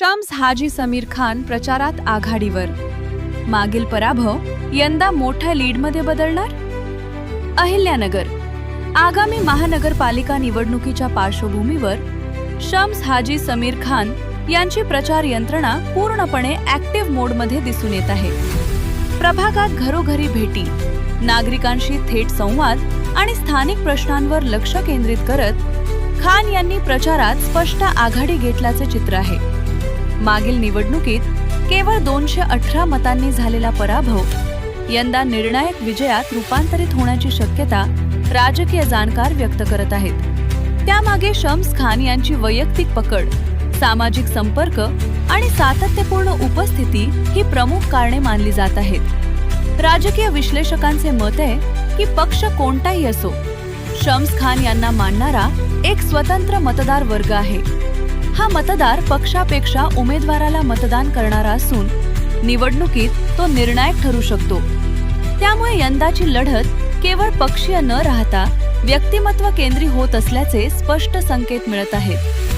शम्स हाजी समीर खान प्रचारात आघाडीवर. मागील पराभव यंदा मोठ्या लीडमध्ये बदलणार? अहिल्यानगर. आगामी महानगरपालिका निवडणुकीच्या पार्श्वभूमीवर शम्स हाजी समीर खान यांची प्रचार यंत्रणा पूर्णपणे ऍक्टिव्ह मोडमध्ये दिसून येत आहे. प्रभागात घरोघरी भेटी नागरिकांशी थेट संवाद आणि स्थानिक प्रश्नांवर लक्ष केंद्रित करत खान यांनी प्रचारात स्पष्ट आघाडी घेतल्याचे चित्र आहे. मागील निवडणुकीत केवळ दोनशे अठरा मतांनी झालेला पराभव यंदा निर्णायक विजयात रूपांतरित होण्याची शक्यता राजकीय जाणकार व्यक्त करत आहेत. त्यामागे शम्स खान यांची वैयक्तिक पकड सामाजिक संपर्क आणि सातत्यपूर्ण उपस्थिती ही प्रमुख कारणे मानली जात आहेत. राजकीय विश्लेषकांचे मत आहे की पक्ष कोणताही असो शम्स खान यांना मानणारा एक स्वतंत्र मतदार वर्ग आहे. हा मतदार पक्षापेक्षा उमेदवाराला मतदान करणारा असून निवडणुकीत तो निर्णायक ठरू शकतो. त्यामुळे यंदाची लढत केवळ पक्षीय न राहता व्यक्तिमत्व केंद्री होत असल्याचे स्पष्ट संकेत मिळत आहेत.